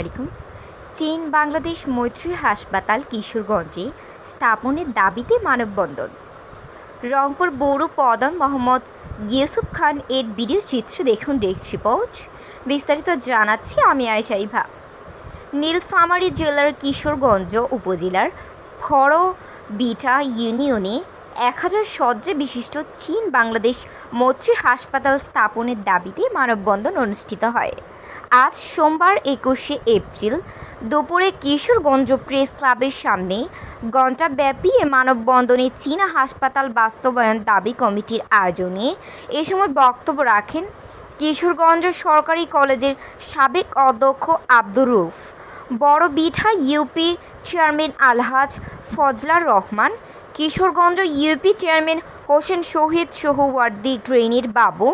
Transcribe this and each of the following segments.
আলাইকুম। চীন, বাংলাদেশ মৈত্রী হাসপাতাল, কিশোরগঞ্জে স্থাপনের দাবিতে মানববন্ধন। রংপুর বড় প্রধান মোহাম্মদ ইউসুফ খান এর ভিডিও চিত্র দেখুন ডেস্ক রিপোর্ট। বিস্তারিত জানাচ্ছি আমি আয়েশা ইভা। নীলফামারী জেলার কিশোরগঞ্জ উপজেলার ফড়বিটা ইউনিয়নে এক হাজার শয্যা বিশিষ্ট চীন বাংলাদেশ মৈত্রী হাসপাতাল স্থাপনের দাবিতে মানববন্ধন অনুষ্ঠিত হয়। আজ সোমবার একুশে এপ্রিল দুপুরে কিশোরগঞ্জ প্রেস ক্লাবের সামনে ঘণ্টাব্যাপী এ মানববন্ধনে চীনা হাসপাতাল বাস্তবায়ন দাবি কমিটির আয়োজনে এ সময় বক্তব্য রাখেন কিশোরগঞ্জ সরকারি কলেজের সাবেক অধ্যক্ষ আব্দুর রুফ বড় বিঠা UP chairman Alhaj Fazlar Rahman, Kishoreganj UP chairman Hossain Shahid Suhrawardy ট্রেনির বাবু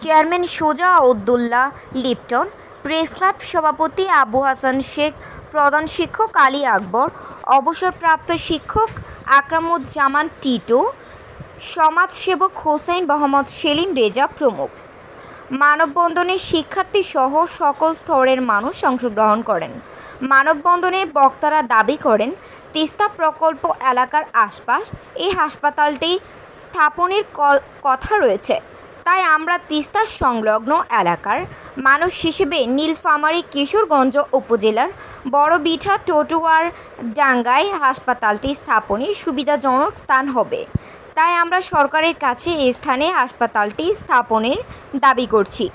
চেয়ারম্যান সোজা উদ্দুল্লাহ লিপটন, প্রেস ক্লাব সভাপতি আবু হাসান শেখ, প্রধান শিক্ষক আলী আকবর, অবসরপ্রাপ্ত শিক্ষক আকরামুজ্জামান টিটো, সমাজসেবক হোসেন মোহাম্মদ সেলিম রেজা প্রমুখ। মানববন্ধনে শিক্ষার্থী সহ সকল স্তরের মানুষ অংশগ্রহণ করেন। মানববন্ধনে বক্তারা দাবি করেন, তিস্তা প্রকল্প এলাকার আশপাশ এই হাসপাতালটি স্থাপনের কথা রয়েছে। তাই আমরা তিস্তা সংলগ্ন এলাকার মানুষ হিসেবে নীলফামারী কিশোরগঞ্জ উপজেলার বড়বিঠা টোটুয়ার ডাঙ্গায় হাসপাতালটি স্থাপনে সুবিধাজনক স্থান হবে। তাই আমরা সরকারের কাছে এই স্থানে হাসপাতালটি স্থাপনের দাবি করছি।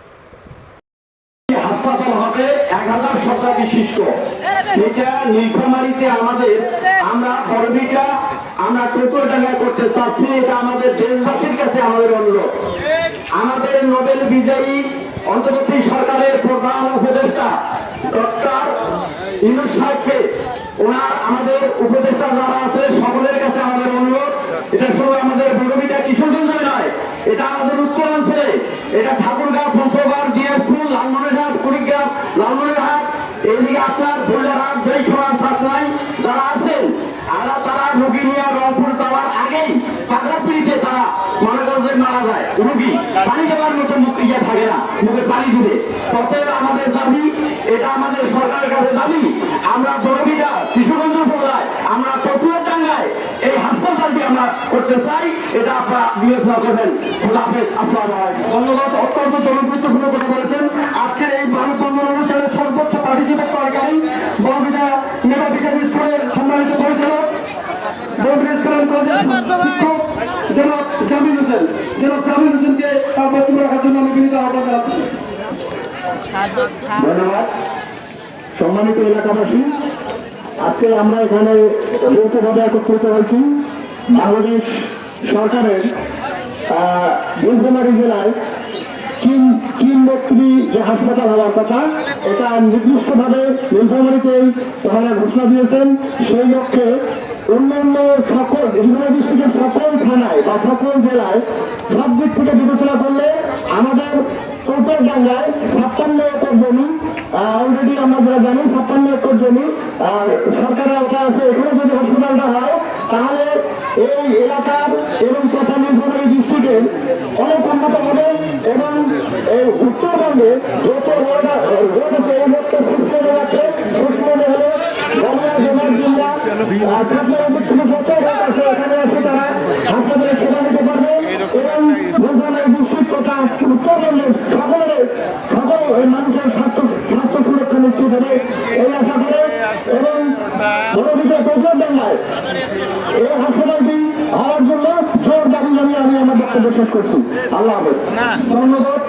আমাদের, আমরা আমরা চতুর্ডাঙ্গায় করতে চাচ্ছি, এটা আমাদের দেশবাসীর কাছে আমাদের অনুরোধ। আমাদের নোবেল বিজয়ী অন্তর্বর্তী সরকারের প্রধান উপদেষ্টা ডক্টর ইনুস সাহেবকে ওনার আমাদের উপদেষ্টা যারা আছে, সকলের কাছে আমাদের অনুরোধ। এটা শুধু আমাদের বড়বিটা কিশোরগঞ্জে নয়, এটা আমাদের উত্তরাঞ্চলে এটা ঠাকুরগাঁও পঞ্চগড় দিনাজপুর লালমনিরহাট, কুড়িগ্রাম, লালমনিরহাট এইদিকে আপনার মারা যায়। রুগী পানি দেওয়ার মতো মুখ ইয়ে থাকে না মুখে পানি দিবে অতএব আমাদের দাবি, এটা আমাদের সরকারের কাছে দাবি, আমরা বড়বিটা কিশোরগঞ্জ উপজেলায়, আমরা পটুয়ার ডাঙ্গায় এই হাসপাতালটি আমরা করতে চাই, এটা আপনারা বিবেচনা করবেন। খোলা হাফেজ, আসসালাম ধন্যবাদ, অত্যন্ত জনগুরুত্বপূর্ণ কথা বলেছেন। আজকের এই মানববন্ধন অনুষ্ঠানের সর্বোচ্চ পার্টিসিপেট করাকালীন বড়বিটা মেধা বিকাশ স্কুলের সম্মানিত পরিচালক বড়বিটা স্কুলের শিক্ষক হোসেন জনাব জামিল হোসেনকে তার বক্তব্য রাখার জন্য আমি আহ্বান ধন্যবাদ। সম্মানিত এলাকাবাসী, আজকে আমরা এখানে যৌথভাবে একত্রিত হয়েছি। বাংলাদেশ সরকারের নীলফামারী জেলায় মৈত্রী যে হাসপাতাল হওয়ার কথা, এটা নির্দিষ্টভাবে নীলফামারীতেই ওনারা ঘোষণা দিয়েছেন। সেই লক্ষ্যে অন্যান্য সকল নীলফামারী ডিস্ট্রিক্টের সকল থানায় বা সকল জেলায় সব দিক থেকে বিবেচনা করলে আমাদের টোটাল ডাঙ্গায় ছাপ্পান্ন একর জমি অলরেডি আমরা যারা জানি, ছাপ্পান্ন একর জমি সরকারের আওতা আছে। এখানে যদি হসপিটালটা হয়, তাহলে এই এলাকার এবং তথা নীলফামারী ডিস্ট্রিক্টের অনেক উন্নত হবে এবং এই উত্তরবঙ্গে যত রোড রোড আছে, এই রোডকে সুস্থ হয়ে যাচ্ছে সুস্থ মানুষের স্বাস্থ্য স্বাস্থ্য সুরক্ষা নিশ্চিত হবে এই আশা করে এবং বিজয় প্রচুর ডাঙ্গায় এই হাসপাতালটি হওয়ার জন্য আমি আমার বক্তব্য করছি আল্লাহ ধন্যবাদ